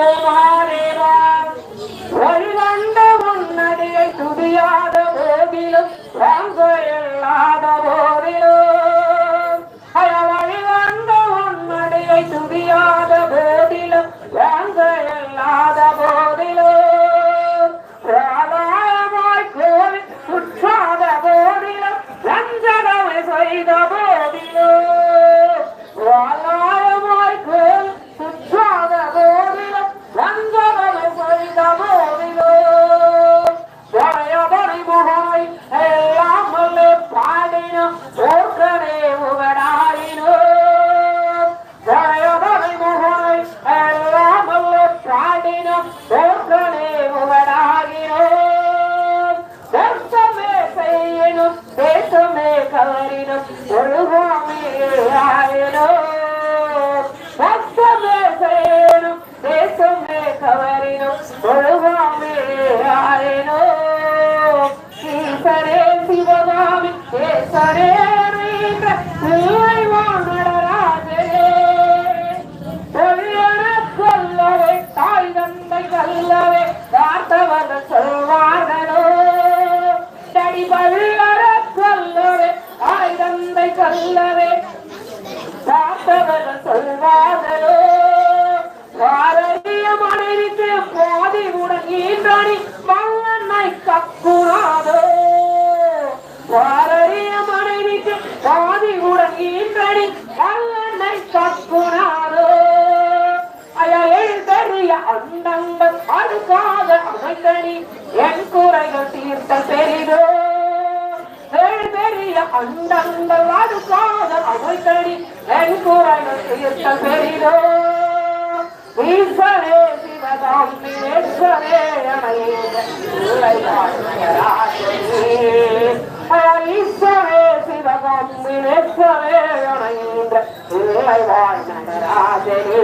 哎。பாவை எல்லாம் பாடினோம் போற்றனே உகடாடினோம் எல்லாம் பாடினோம் போற்றனே உகடாகினோம் செய்யணும் தேசமே கவரினும் ஒரு கோமே ஆயினோம். கல்லவே பார்த்தவர் சொல்வார்களோ. வாரடிய மனைவிக்கு பாதி முடங்கின்றி மல்லனை கக்குறாதோ. வாரடிய எழுதறிய அண்டங்கள் அதுக்காக அமைத்தனி என் குறைகள் தீர்த்த பெரிதோ. பெரிய அண்டங்கள் அதுக்காக அமைத்தடி என் குறைகள் தீர்த்த பெரிதோ. ஈஸ்வரே சிவகாமி ஈஸ்வரே ஈஸ்வரே சிவகாமி ஈஸ்வரே அணைந்த பிள்ளை வாழ் நடராஜனே